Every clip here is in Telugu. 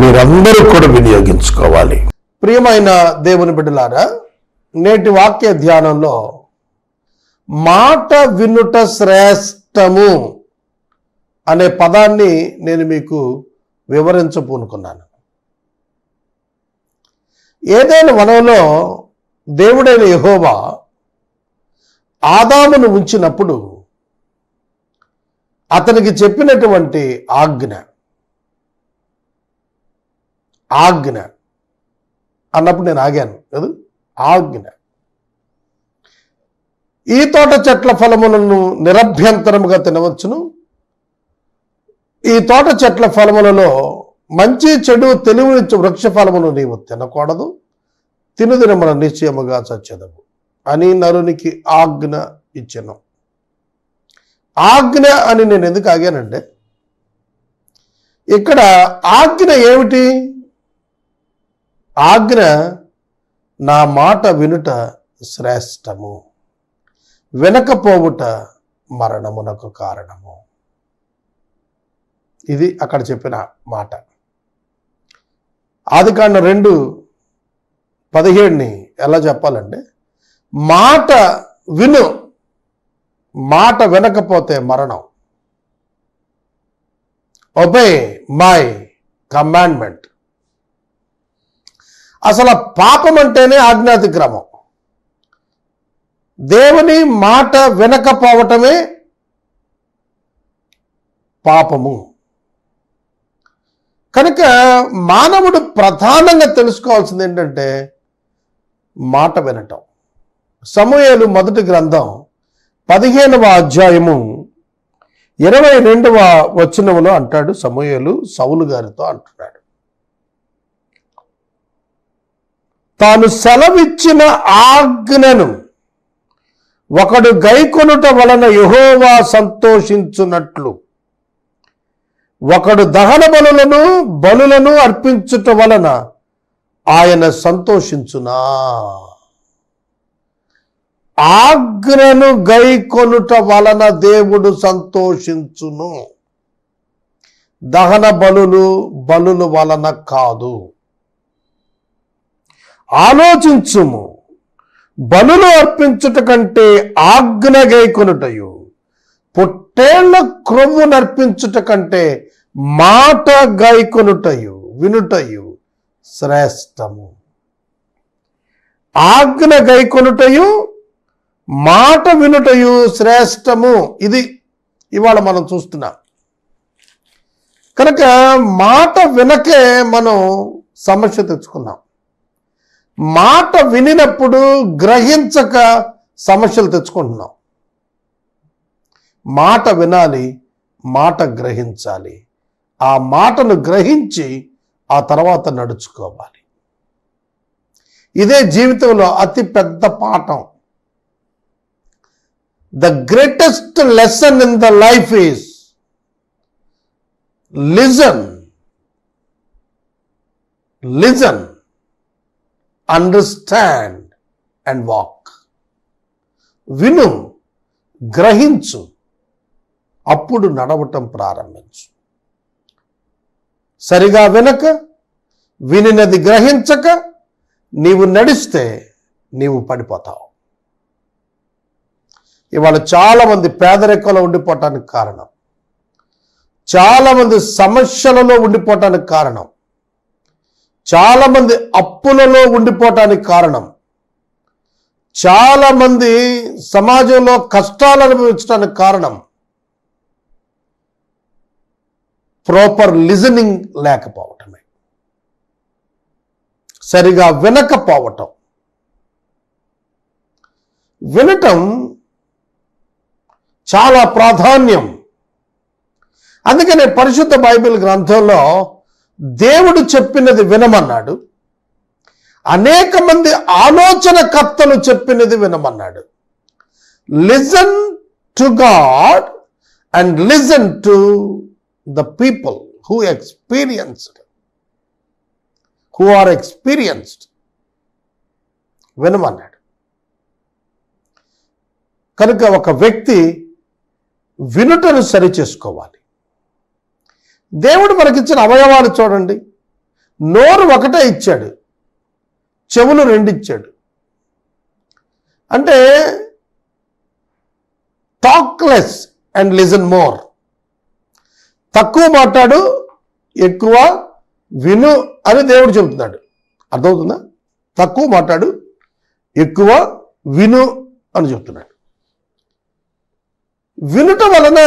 మీరందరూ కూడా వినియోగించుకోవాలి. ప్రియమైన దేవుని బిడ్డలారా నేటి వాక్య ధ్యానంలో మాట వినుట శ్రేష్టము అనే పదాన్ని నేను మీకు వివరించపూనుకున్నాను ఏదైనా వనంలో దేవుడైన యహోవా ఆదామును ఉంచినప్పుడు అతనికి చెప్పినటువంటి ఆజ్ఞ ఆజ్ఞ అన్నప్పుడు నేను ఆగాను. కదా ఆజ్ఞ. ఈ తోట చెట్ల ఫలములను నిరభ్యంతరముగా తినవచ్చును. ఈ తోట చెట్ల ఫలములలో మంచి చెడు తెలివినిచ్చు వృక్ష ఫలమును నీవు తినకూడదు. తినుదినమున నిశ్చయముగా చచ్చదవు అని నరునికి ఆజ్ఞ ఇచ్చాను. ఆజ్ఞ అని నేను ఎందుకు ఆగానంటే ఇక్కడ ఆజ్ఞ ఏమిటి? ఆజ్ఞ నా మాట వినుట శ్రేష్టము. వినకపోవుట మరణమునకు కారణము. ఇది అక్కడ చెప్పిన మాట. ఆదికాండ రెండు పదిహేడుని ఎలా చెప్పాలంటే మాట విను మాట వినకపోతే మరణం. ఒబే మై కమాండ్మెంట్ అసలు పాపం అంటేనే ఆజ్ఞాతిక్రమం దేవుని మాట వినకపోవటమే పాపము. కనుక మానవుడు ప్రధానంగా తెలుసుకోవాల్సింది ఏంటంటే మాట వినటం. సమూహలు మొదటి గ్రంథం పదిహేనవ అధ్యాయము ఇరవై రెండవ వచనములో అంటాడు సమూహలు సౌలు గారితో అంటున్నాడు. తాను సెలవిచ్చిన ఆజ్ఞను ఒకడు గైకొనుట వలన యహోవా సంతోషించున్నట్లు ఒకడు దహన బలులను బలులను అర్పించుట వలన ఆయన సంతోషించునా. ఆజ్ఞను గైకొనుట వలన దేవుడు సంతోషించును. దహన బలులు బలుల వలన కాదు. ఆలోచించుము. బలులు అర్పించుట కంటే ఆజ్ఞ గైకొనుటయు. పొట్టేళ్ళ క్రొవ్వు నర్పించుట కంటే మాట గైకొనుటయు వినుటయు శ్రేష్టము. ఆజ్ఞ గైకొనుటయు మాట వినుటయు శ్రేష్టము. ఇది ఇవాళ మనం చూస్తున్నాం. కనుక మాట వినకే మనం సమస్య తెచ్చుకున్నాం. మాట వినినప్పుడు గ్రహించక సమస్యలు తెచ్చుకుంటున్నాం. మాట వినాలి మాట గ్రహించాలి. ఆ మాటను గ్రహించి ఆ తర్వాత నడుచుకోవాలి. ఇదే జీవితంలో అతి పెద్ద పాఠం. The greatest lesson in the life is listen listen understand and walk విను గ్రహించు. అప్పుడు నడవటం ప్రారంభించు. సరిగా వినక వినినది గ్రహించక నీవు నడిస్తే నీవు పడిపోతావు. ఇవాళ చాలామంది పేదరికంలో ఉండిపోవటానికి కారణం. చాలామంది సమస్యలలో ఉండిపోవటానికి కారణం. చాలామంది అప్పులలో ఉండిపోవటానికి కారణం. చాలామంది సమాజంలో కష్టాలు అనుభవించడానికి కారణం. ప్రాపర్ లిజనింగ్ లేకపోవటమే. సరిగా వినకపోవటం. వినటం చాలా ప్రాధాన్యం. అందుకనే పరిశుద్ధ బైబిల్ గ్రంథంలో దేవుడు చెప్పినది వినమన్నాడు. అనేక మంది ఆలోచనకర్తలు చెప్పినది వినమన్నాడు. Listen to God and listen to the people who experienced who are experienced వినమన్నాడు. కనుక ఒక వ్యక్తి వినుటను సరి చేసుకోవాలి. దేవుడు మనకిచ్చిన అవయవాలు చూడండి. నోరు ఒకటే ఇచ్చాడు. చెవులు రెండు ఇచ్చాడు అంటే టాక్లెస్ అండ్ లిజన్ మోర్. తక్కువ మాట్లాడు ఎక్కువ విను అని దేవుడు చెబుతున్నాడు. అర్థమవుతుందా? తక్కువ మాట్లాడు ఎక్కువ విను అని చెప్తున్నాడు వినుట వలన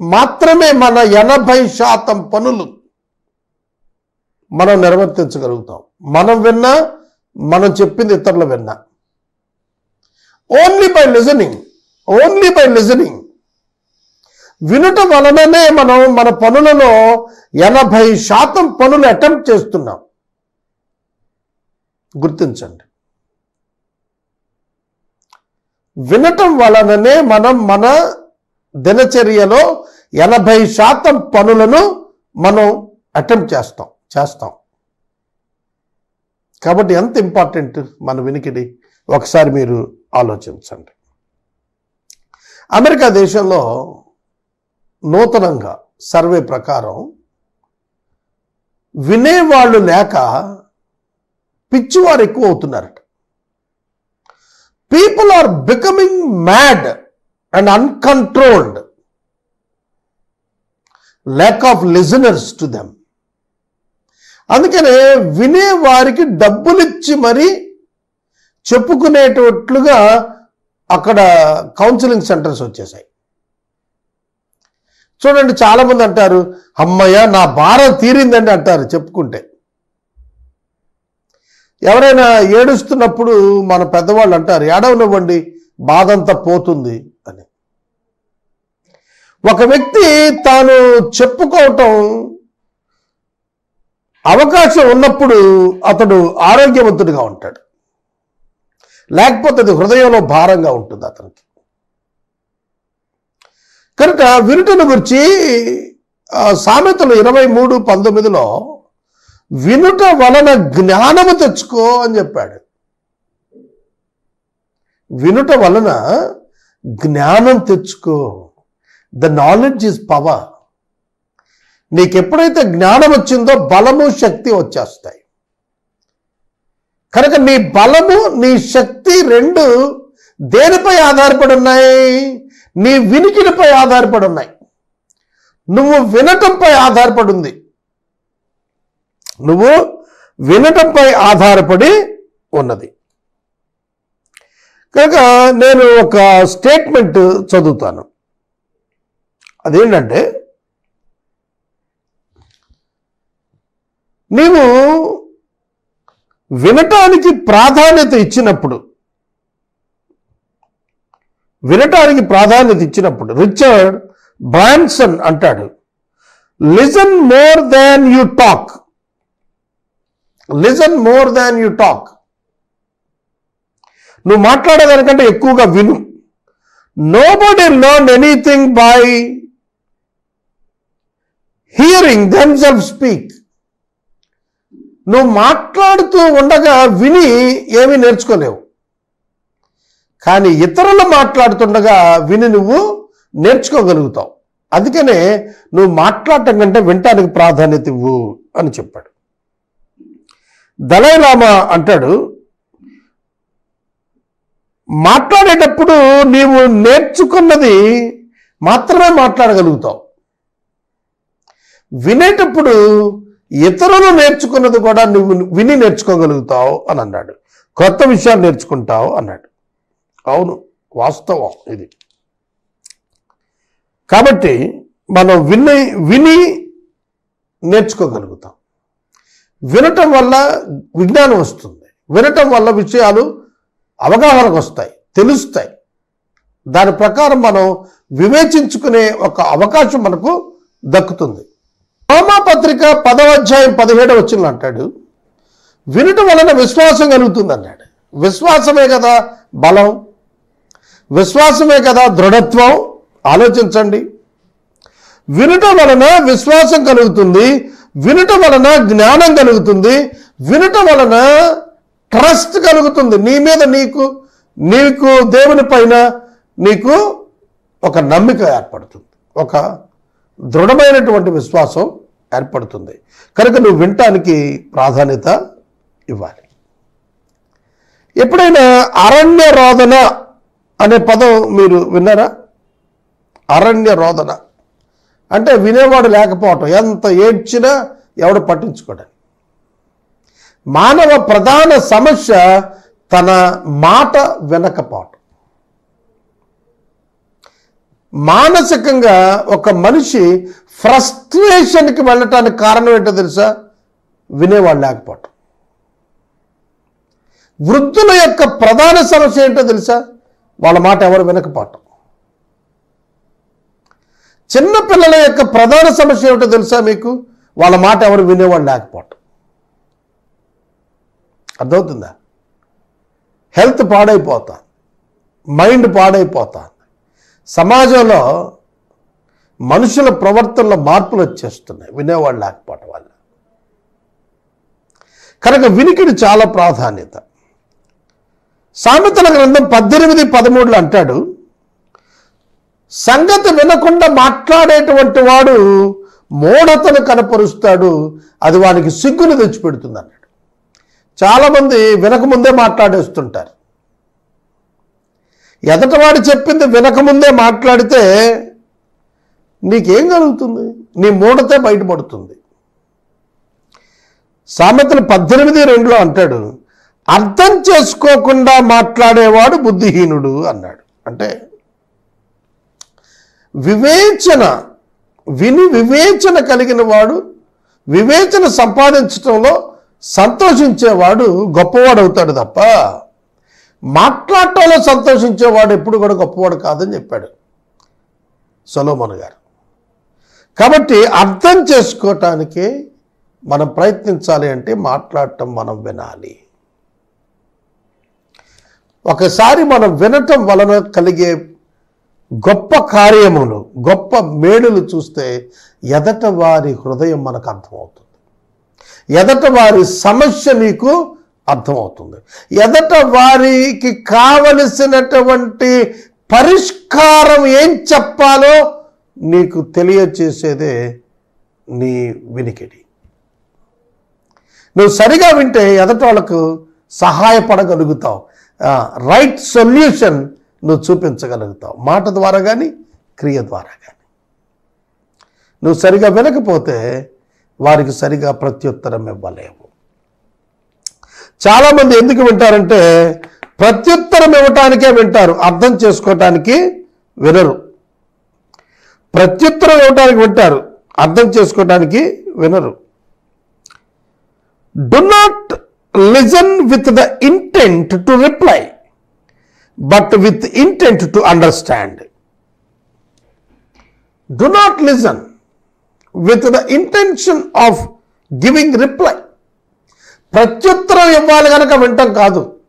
మాత్రమే మన ఎనభై శాతం పనులు మనం నిర్వర్తించగలుగుతాం. మనం విన్నా మనం చెప్పింది ఇతరులు విన్నా. Only by listening only by listening వినుట వలననే మనం మన పనులలో ఎనభై శాతం పనులు అటెంప్ట్ చేస్తున్నాం. గుర్తించండి. వినటం వలననే మనం మన దినచర్యలో ఎనభై శాతం పనులను మనం అటెంప్ట్ చేస్తాం చేస్తాం. కాబట్టి ఎంత ఇంపార్టెంట్ మన వినికిడి? ఒకసారి మీరు ఆలోచించండి. అమెరికా దేశంలో నూతనంగా సర్వే ప్రకారం వినేవాళ్ళు లేక పిచ్చివారు ఎక్కువ అవుతున్నారట. People are becoming mad and uncontrolled lack of listeners to them అందుకనే వినే వారికి డబ్బులిచ్చి మరీ చెప్పుకునేటట్లుగా అక్కడ కౌన్సిలింగ్ సెంటర్స్ వచ్చేసాయి. చూడండి చాలామంది అంటారు అమ్మయ్య నా భారం తీరిందండి అంటారు చెప్పుకుంటే. ఎవరైనా ఏడుస్తున్నప్పుడు మన పెద్దవాళ్ళు అంటారు ఏడవనివ్వండి బాధంతా పోతుంది. ఒక వ్యక్తి తాను చెప్పుకోవటం అవకాశం ఉన్నప్పుడు అతడు ఆరోగ్యవంతుడిగా ఉంటాడు. లేకపోతే అది హృదయంలో భారంగా ఉంటుంది అతనికి. కనుక వినుటను గురించి సామెతలు ఇరవై మూడు పంతొమ్మిదిలో వినుట వలన జ్ఞానము తెచ్చుకో అని చెప్పాడు. వినుట వలన జ్ఞానం తెచ్చుకో. ద నాలెడ్జ్ ఈజ్ పవర్ నీకు ఎప్పుడైతే జ్ఞానం వచ్చిందో బలము శక్తి వచ్చేస్తాయి. కనుక నీ బలము నీ శక్తి రెండు దేనిపై ఆధారపడి ఉన్నాయి? నీ వినికిడిపై ఆధారపడి ఉన్నాయి. నువ్వు వినటంపై ఆధారపడి ఉంది. నువ్వు వినటంపై ఆధారపడి ఉన్నది. కనుక నేను ఒక స్టేట్మెంట్ చదువుతాను. అదేంటంటే నీవు వినటానికి ప్రాధాన్యత ఇచ్చినప్పుడు వినటానికి ప్రాధాన్యత ఇచ్చినప్పుడు రిచర్డ్ బ్రాన్సన్ అంటాడు listen more than you talk listen more than you talk నువ్వు మాట్లాడేదానికంటే ఎక్కువగా విను. Nobody learn anything by hearing them self speak నువ్వు మాట్లాడుతూ ఉండగా విని ఏమీ నేర్చుకోలేవు. కానీ ఇతరులు మాట్లాడుతుండగా విని నువ్వు నేర్చుకోగలుగుతావు. అందుకనే నువ్వు మాట్లాడటం కంటే వినటానికి ప్రాధాన్యత ఇవ్వు అని చెప్పాడు. దలైలామా అంటాడు మాట్లాడేటప్పుడు నీవు నేర్చుకున్నది మాత్రమే మాట్లాడగలుగుతావు. వినేటప్పుడు ఇతరులు నేర్చుకున్నది కూడా నువ్వు విని నేర్చుకోగలుగుతావు అని అన్నాడు. కొత్త విషయాలు నేర్చుకుంటావు అన్నాడు. అవును వాస్తవం ఇది. కాబట్టి మనం విని విని నేర్చుకోగలుగుతాం. వినటం వల్ల విజ్ఞానం వస్తుంది. వినటం వల్ల విషయాలు అవగాహనకు వస్తాయి తెలుస్తాయి. దాని ప్రకారం మనం వివేచించుకునే ఒక అవకాశం మనకు దక్కుతుంది. రోమా పత్రిక పదవ అధ్యాయం పదిహేడవ వచ్చిన అంటాడు వినటం వలన విశ్వాసం కలుగుతుంది అన్నాడు. విశ్వాసమే కదా బలం విశ్వాసమే కదా దృఢత్వం? ఆలోచించండి. వినటం వలన విశ్వాసం కలుగుతుంది వినటం వలన జ్ఞానం కలుగుతుంది వినటం వలన ట్రస్ట్ కలుగుతుంది. నీ మీద నీకు నీకు దేవుని పైన నీకు ఒక నమ్మిక ఏర్పడుతుంది ఒక దృఢమైనటువంటి విశ్వాసం ఏర్పడుతుంది. కనుక నువ్వు వినటానికి ప్రాధాన్యత ఇవ్వాలి. ఎప్పుడైనా అరణ్య రోదన అనే పదం మీరు విన్నారా? అరణ్య రోదన అంటే వినేవాడు లేకపోవటం. ఎంత ఏడ్చినా ఎవడు పట్టించుకోడని. మానవ ప్రధాన సమస్య తన మాట వినకపోవటం. మానసికంగా ఒక మనిషి ఫ్రస్ట్రేషన్కి వెళ్ళటానికి కారణం ఏంటో తెలుసా? వినేవాళ్ళు లేకపోవటం. వృద్ధుల యొక్క ప్రధాన సమస్య ఏంటో తెలుసా? వాళ్ళ మాట ఎవరు వినకపోవటం. చిన్నపిల్లల యొక్క ప్రధాన సమస్య ఏమిటో తెలుసా మీకు? వాళ్ళ మాట ఎవరు వినేవాళ్ళు లేకపోవటం. అర్థమవుతుందా? హెల్త్ పాడైపోతా. మైండ్ పాడైపోతా. సమాజంలో మనుషుల ప్రవర్తనలో మార్పులు వచ్చేస్తున్నాయి. వినేవాళ్ళు లేకపోవటం వల్ల. కనుక వినికిడి చాలా ప్రాధాన్యత. సామెతల గ్రంథం పద్దెనిమిది పదమూడులో అంటాడు సంగతి వినకుండా మాట్లాడేటువంటి వాడు మూఢతను కనపరుస్తాడు అది వానికి సిగ్గును తెచ్చిపెడుతుంది అన్నాడు చాలామంది వినకముందే మాట్లాడేస్తుంటారు. ఎదటవాడు చెప్పింది వినకముందే మాట్లాడితే నీకేం కలుగుతుంది? నీ మూడతే బయటపడుతుంది. సామెతలు పద్దెనిమిది రెండులో అంటాడు అర్థం చేసుకోకుండా మాట్లాడేవాడు బుద్ధిహీనుడు అన్నాడు. అంటే వివేచన విని వివేచన కలిగిన వాడు వివేచన సంపాదించడంలో సంతోషించేవాడు గొప్పవాడు అవుతాడు తప్ప మాట్లాడటంలో సంతోషించేవాడు ఎప్పుడు కూడా గొప్పవాడు కాదని చెప్పాడు సొలోమన్ గారు. కాబట్టి అర్థం చేసుకోవటానికి మనం ప్రయత్నించాలి అంటే మాట్లాడటం మనం వినాలి. ఒకసారి మనం వినటం వలన కలిగే గొప్ప కార్యములు గొప్ప మేడులు చూస్తే ఎదట వారి హృదయం మనకు అర్థమవుతుంది. ఎదట వారి సమస్య నీకు అర్థమవుతుంది. ఎదట వారికి కావలసినటువంటి పరిష్కారం ఏం చెప్పాలో నీకు తెలియచేసేదే నీ వినికిడి. నువ్వు సరిగా వింటే ఎదట వాళ్ళకు సహాయపడగలుగుతావు. రైట్ సొల్యూషన్ నువ్వు చూపించగలుగుతావు. మాట ద్వారా కానీ క్రియ ద్వారా కానీ నువ్వు సరిగా వినకపోతే వారికి సరిగా ప్రత్యుత్తరం ఇవ్వలేవు. చాలామంది ఎందుకు వింటారంటే ప్రత్యుత్తరం ఇవ్వటానికే వింటారు అర్థం చేసుకోవటానికి వినరు. ప్రత్యుత్తరం ఇవ్వటానికి వింటారు అర్థం చేసుకోవటానికి వినరు. Do not listen with the intent to reply but with intent to understand do not listen with the intention of giving reply ప్రత్యుత్తరం ఇవ్వాలి కనుక వింటాం కాదు.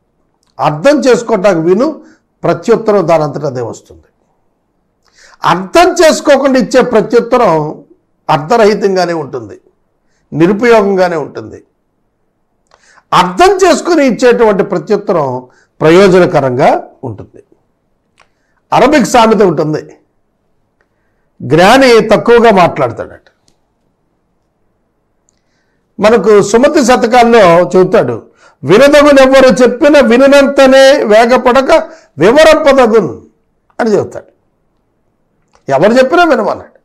అర్థం చేసుకోవటానికి విను ప్రత్యుత్తరం దాని అదే వస్తుంది. అర్థం చేసుకోకుండా ఇచ్చే ప్రత్యుత్తరం అర్థరహితంగానే ఉంటుంది. నిరుపయోగంగానే ఉంటుంది. అర్థం చేసుకుని ఇచ్చేటువంటి ప్రత్యుత్తరం ప్రయోజనకరంగా ఉంటుంది. అరబిక్ సామెత ఉంటుంది. జ్ఞాని తక్కువగా మాట్లాడతాడట. మనకు సుమతి శతకాల్లో చెబుతాడు వినదగునెవ్వరు చెప్పిన వినినంతనే వేగపడక వివరపదగున్ అని చెబుతాడు. ఎవరు చెప్పినా వినమన్నాడు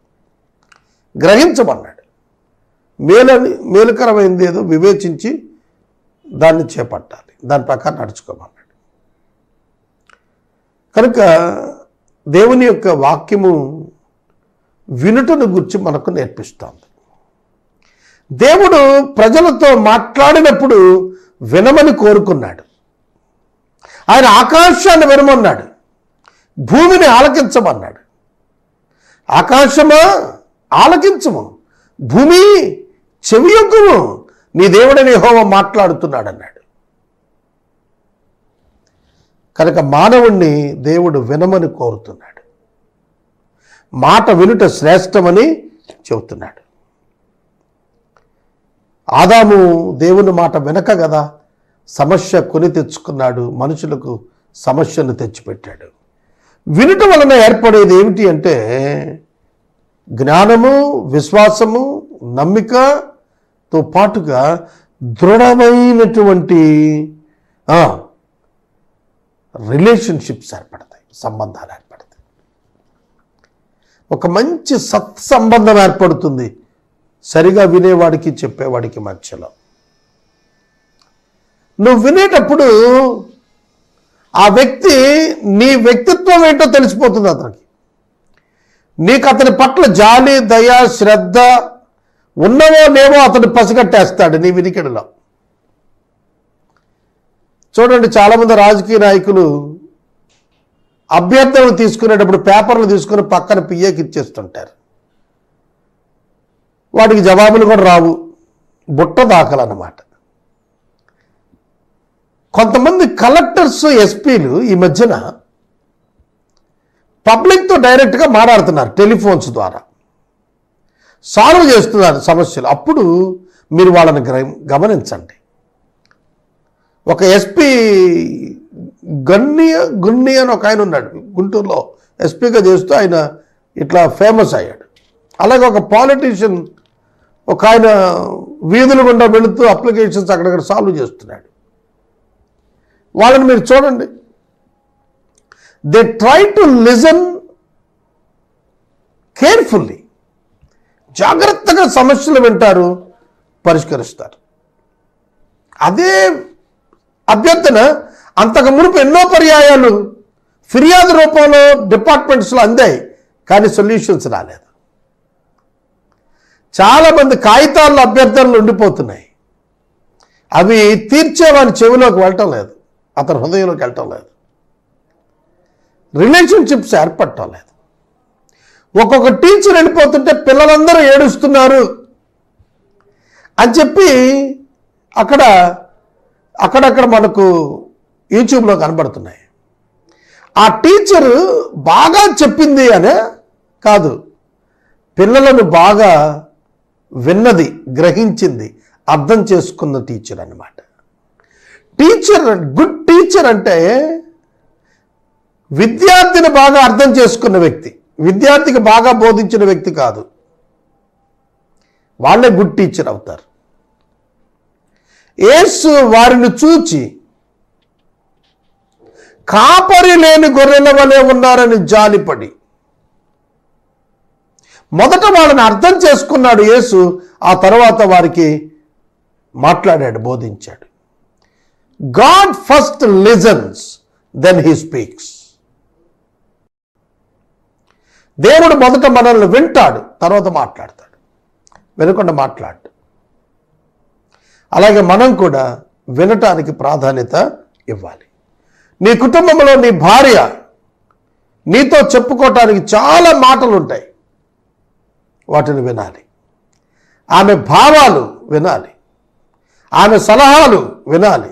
గ్రహించమన్నాడు. మేలని మేలుకరమైంది ఏదో వివేచించి దాన్ని చేపట్టాలి దాని ప్రకారం నడుచుకోమన్నాడు. కనుక దేవుని యొక్క వాక్యము వినుటను గురించి మనకు నేర్పిస్తోంది. దేవుడు ప్రజలతో మాట్లాడినప్పుడు వినమని కోరుకున్నాడు. ఆయన ఆకాశాన్ని వినమన్నాడు. భూమిని ఆలకించమన్నాడు. ఆకాశమా? ఆలకించము. భూమి చెవియొగ్గుము నీ దేవుడని హోమ మాట్లాడుతున్నాడు అన్నాడు కనుక మానవుణ్ణి దేవుడు వినమని కోరుతున్నాడు. మాట వినుట శ్రేష్టమని చెబుతున్నాడు. ఆదాము దేవుని మాట వినక కదా సమస్య కొని తెచ్చుకున్నాడు మనుషులకు సమస్యను తెచ్చిపెట్టాడు. వినుట వలన ఏర్పడేది ఏమిటి అంటే జ్ఞానము విశ్వాసము నమ్మికతో పాటుగా దృఢమైనటువంటి రిలేషన్షిప్స్ ఏర్పడతాయి సంబంధాలు ఏర్పడతాయి. ఒక మంచి సత్సంబంధం ఏర్పడుతుంది. సరిగా వినేవాడికి చెప్పేవాడికి మధ్యలో. నువ్వు వినేటప్పుడు ఆ వ్యక్తి నీ వ్యక్తిత్వం ఏంటో తెలిసిపోతుంది అతనికి. నీకు అతని పట్ల జాలి దయ శ్రద్ధ ఉన్నవో లేవో అతను పసిగట్టేస్తాడు నీ వినికిడిలో. చూడండి చాలామంది రాజకీయ నాయకులు అభ్యర్థులను తీసుకునేటప్పుడు పేపర్లు తీసుకుని పక్కన పియ్యకి ఇచ్చేస్తుంటారు. వాటికి జవాబులు కూడా రావు. బుట్ట దాఖలన్నమాట. కొంతమంది కలెక్టర్స్ ఎస్పీలు ఈ మధ్యన పబ్లిక్తో డైరెక్ట్గా మాట్లాడుతున్నారు టెలిఫోన్స్ ద్వారా. సాల్వ్ చేస్తున్నారు సమస్యలు. అప్పుడు మీరు వాళ్ళని గమనించండి. ఒక ఎస్పీ గన్ని గున్ని అని ఒక ఆయన ఉన్నాడు గుంటూరులో. ఎస్పీగా చేస్తూ ఆయన ఇట్లా ఫేమస్ అయ్యాడు. అలాగే ఒక పాలిటీషియన్ ఒక ఆయన వీధుల గుండా వెళుతూ అప్లికేషన్స్ అక్కడక్కడ సాల్వ్ చేస్తున్నాడు. వాళ్ళని మీరు చూడండి. They try to listen carefully జాగ్రత్తగా సమస్యలు వింటారు పరిష్కరిస్తారు. అదే అభ్యర్థన అంతకు మునుపు ఎన్నో పర్యాయాలు ఫిర్యాదు రూపంలో డిపార్ట్మెంట్స్లో అందాయి కానీ సొల్యూషన్స్ రాలేదు. చాలామంది కాగితాల్లో అభ్యర్థనలు ఉండిపోతున్నాయి. అవి తీర్చేవాని చెవిలోకి వెళ్ళటం లేదు. అతని హృదయంలోకి వెళ్ళటం లేదు. రిలేషన్షిప్స్ ఏర్పడటం లేదు. ఒక్కొక్క టీచర్ వెళ్ళిపోతుంటే పిల్లలందరూ ఏడుస్తున్నారు అని చెప్పి అక్కడ అక్కడక్కడ మనకు యూట్యూబ్లో కనబడుతున్నాయి. ఆ టీచరు బాగా చెప్పింది అనే కాదు. పిల్లలను బాగా విన్నది గ్రహించింది అర్థం చేసుకున్న టీచర్ అన్నమాట. టీచర్ గుడ్ టీచర్ అంటే విద్యార్థిని బాగా అర్థం చేసుకున్న వ్యక్తి. విద్యార్థికి బాగా బోధించిన వ్యక్తి కాదు. వాళ్ళే గుడ్ టీచర్ అవుతారు. ఏసు వారిని చూచి కాపరి లేని గొర్రెల వలె ఉన్నారని జాలిపడి మొదట వాళ్ళని అర్థం చేసుకున్నాడు యేసు ఆ తర్వాత వారికి మాట్లాడాడు బోధించాడు. God first listens then he speaks దేవుడు మొదట మనల్ని వింటాడు తర్వాత మాట్లాడతాడు. వినకుండా మాట్లాడు. అలాగే మనం కూడా వినటానికి ప్రాధాన్యత ఇవ్వాలి. నీ కుటుంబంలో నీ భార్య నీతో చెప్పుకోవటానికి చాలా మాటలు ఉంటాయి వాటిని వినాలి. ఆమె భావాలు వినాలి. ఆమె సలహాలు వినాలి.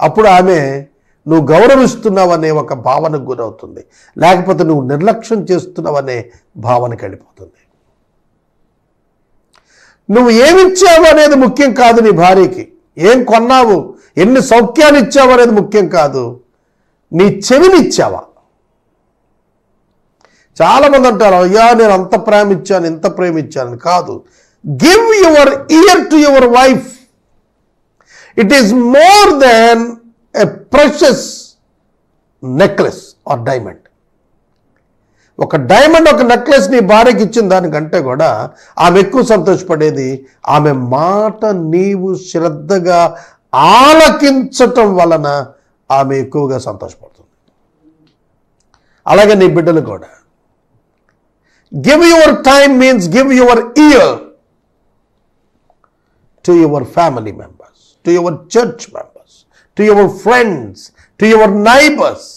అప్పుడు ఆమె నువ్వు గౌరవిస్తున్నావనే ఒక భావనకు గురవుతుంది. లేకపోతే నువ్వు నిర్లక్ష్యం చేస్తున్నావనే భావనకి వెళ్ళిపోతుంది. నువ్వు ఏమిచ్చావు అనేది ముఖ్యం కాదు నీ భార్యకి. ఏం కొన్నావు? ఎన్ని సౌఖ్యాలు ఇచ్చావు అనేది ముఖ్యం కాదు. నీ చెవిని ఇచ్చావా? చాలా మంది అంటారు అయ్యా నేను అంత ప్రేమ ఇచ్చాను ఇంత ప్రేమ ఇచ్చాను కాదు. Give your ear to your wife it is more than a precious necklace or diamond ఒక డైమండ్ ఒక నెక్లెస్ నీ భార్యకి ఇచ్చిన దానికంటే కూడా ఆమె ఎక్కువ సంతోషపడేది ఆమె మాట నీవు శ్రద్ధగా ఆలకించటం వలన ఆమె ఎక్కువగా సంతోషపడుతుంది. అలాగే నీ బిడ్డలు కూడా. Give your time means give your ear to your family members to your church members to your friends to your neighbours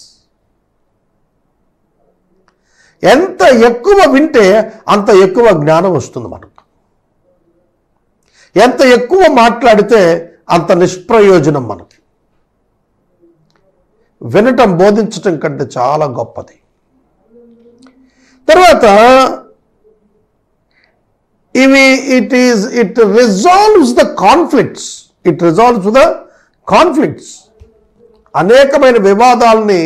ఎంత ఎక్కువ వింటే అంత ఎక్కువ జ్ఞానం వస్తుంది మనకు. ఎంత ఎక్కువ మాట్లాడితే అంత నిష్ప్రయోజనం మనకి. వినటం బోధించటం కంటే చాలా గొప్పది. తర్వాత ఇవి it is it resolves the conflicts it resolves the conflicts అనేకమైన వివాదాలని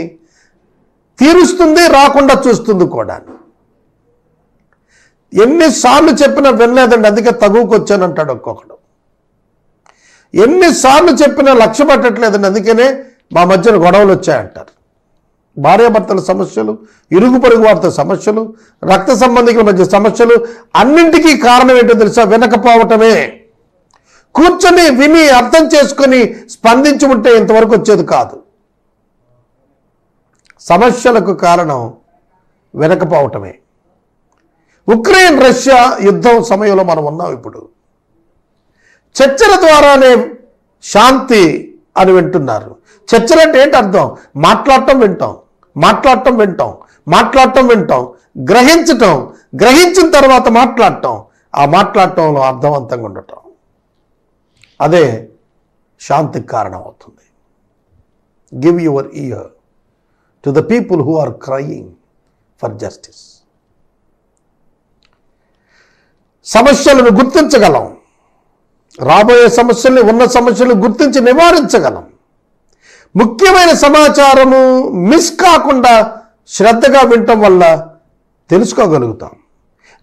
తీరుస్తుంది రాకుండా చూస్తుంది కూడా. ఎన్నిసార్లు చెప్పినా వినలేదండి అందుకే తగువుకొచ్చానంటాడు ఒక్కొక్కడు. ఎన్నిసార్లు చెప్పినా లక్ష్య పట్టట్లేదండి అందుకనే మా మధ్యన గొడవలు వచ్చాయంటారు భార్యాభర్తల సమస్యలు ఇరుగు పొరుగు వారితో సమస్యలు రక్త సంబంధికుల మధ్య సమస్యలు అన్నింటికీ కారణం ఏంటో తెలుసా? వినకపోవటమే. కూర్చొని విని అర్థం చేసుకొని స్పందించి ఉంటే ఇంతవరకు వచ్చేది కాదు. సమస్యలకు కారణం వినకపోవటమే. ఉక్రెయిన్ రష్యా యుద్ధం సమయంలో మనం ఉన్నాం ఇప్పుడు. చర్చల ద్వారానే శాంతి అని వింటున్నారు. చర్చలు అంటే ఏంటి అర్థం? మాట్లాడటం వింటాం. మాట్లాడటం వింటాం మాట్లాడటం వింటాం గ్రహించటం గ్రహించిన తర్వాత మాట్లాడటం ఆ మాట్లాడటంలో అర్థవంతంగా ఉండటం. అదే శాంతికి కారణం అవుతుంది. Give your ear to the people who are crying for justice సమస్యలను గుర్తించగలం. రాబోయే సమస్యల్ని ఉన్న సమస్యలు గుర్తించి నివారించగలం. ముఖ్యమైన సమాచారము మిస్ కాకుండా శ్రద్ధగా వినటం వల్ల తెలుసుకోగలుగుతాం.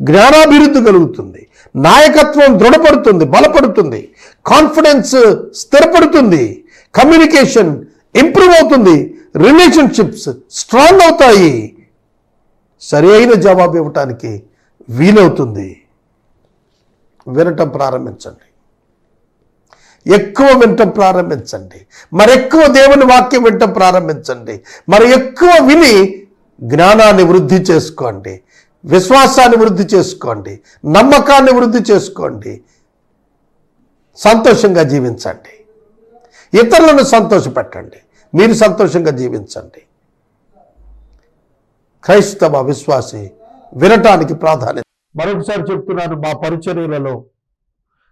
జ్ఞానాభివృద్ధి కలుగుతుంది. నాయకత్వం దృఢపడుతుంది బలపడుతుంది. కాన్ఫిడెన్స్ స్థిరపడుతుంది. కమ్యూనికేషన్ ఇంప్రూవ్ అవుతుంది. రిలేషన్షిప్స్ స్ట్రాంగ్ అవుతాయి. సరి అయిన జవాబు ఇవ్వటానికి వీలవుతుంది. వినటం ప్రారంభించండి. ఎక్కువ వినటం ప్రారంభించండి. మరెక్కువ దేవుని వాక్యం వినటం ప్రారంభించండి. మరి ఎక్కువ విని జ్ఞానాన్ని వృద్ధి చేసుకోండి. విశ్వాసాన్ని వృద్ధి చేసుకోండి. నమ్మకాన్ని వృద్ధి చేసుకోండి. సంతోషంగా జీవించండి. ఇతరులను సంతోషపెట్టండి. మీరు సంతోషంగా జీవించండి. క్రైస్తవ విశ్వాసి వినటానికి ప్రాధాన్యత. మరొకసారి చెప్తున్నాను మా పరిచర్యలలో